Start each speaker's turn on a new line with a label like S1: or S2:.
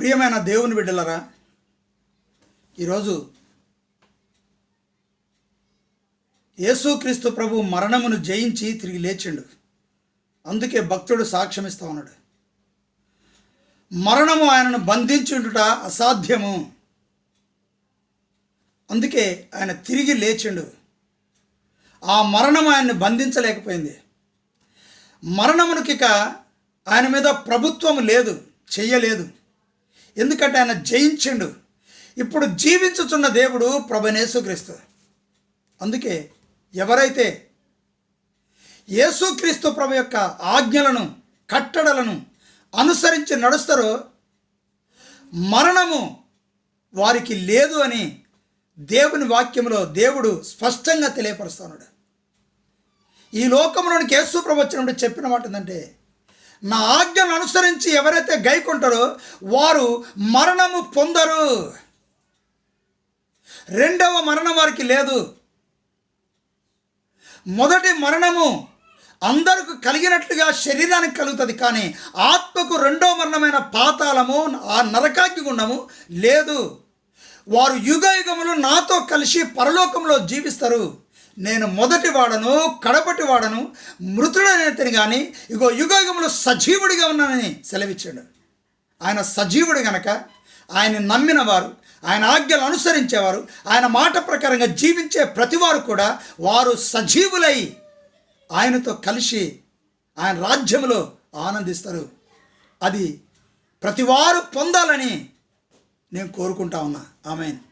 S1: ప్రియమైన దేవుని బిడ్డలరా ఈరోజు యేసుక్రీస్తు ప్రభు మరణమును జయించి తిరిగి లేచిండు. అందుకే భక్తుడు సాక్ష్యమిస్తా ఉన్నాడు. మరణము ఆయనను బంధించుండుట అసాధ్యము. అందుకే ఆయన తిరిగి లేచిండు. ఆ మరణం ఆయన్ని బంధించలేకపోయింది. మరణమునకిక ఆయన మీద ప్రభుత్వం లేదు చెయ్యలేదు. ఎందుకంటే ఆయన జయించిండు. ఇప్పుడు జీవించుచున్న దేవుడు ప్రభనేసుక్రీస్తు. అందుకే ఎవరైతే యేసుక్రీస్తు ప్రభు యొక్క ఆజ్ఞలను కట్టడలను అనుసరించి నడుస్తారో మరణము వారికి లేదు అని దేవుని వాక్యంలో దేవుడు స్పష్టంగా తెలియపరుస్తున్నాడు. ఈ లోకంలోనికి యేసు ప్రభు వచ్చినప్పుడు చెప్పిన మాట ఏంటంటే నా ఆజ్ఞను అనుసరించి ఎవరైతే గైకుంటారో వారు మరణము పొందరు. రెండవ మరణం వారికి లేదు. మొదటి మరణము అందరికి కలిగినట్లుగా శరీరానికి కలుగుతుంది కానీ ఆత్మకు రెండో మరణమైన పాతాళము ఆ నరకాగ్ని గుండము లేదు. వారు యుగ యుగములు నాతో కలిసి పరలోకంలో జీవిస్తారు. నేను మొదటి వాడను కడపటి వాడను మృతుడనేతని కానీ ఇగో యుగ యుగములు సజీవుడిగా ఉన్నానని సెలవిచ్చాడు. ఆయన సజీవుడు గనక ఆయన నమ్మిన వారు ఆయన ఆజ్ఞలు అనుసరించేవారు ఆయన మాట ప్రకారంగా జీవించే ప్రతివారు కూడా వారు సజీవులై ఆయనతో కలిసి ఆయన రాజ్యంలో ఆనందిస్తారు. అది ప్రతివారు పొందాలని నేను కోరుకుంటా ఉన్నా. ఆమెను.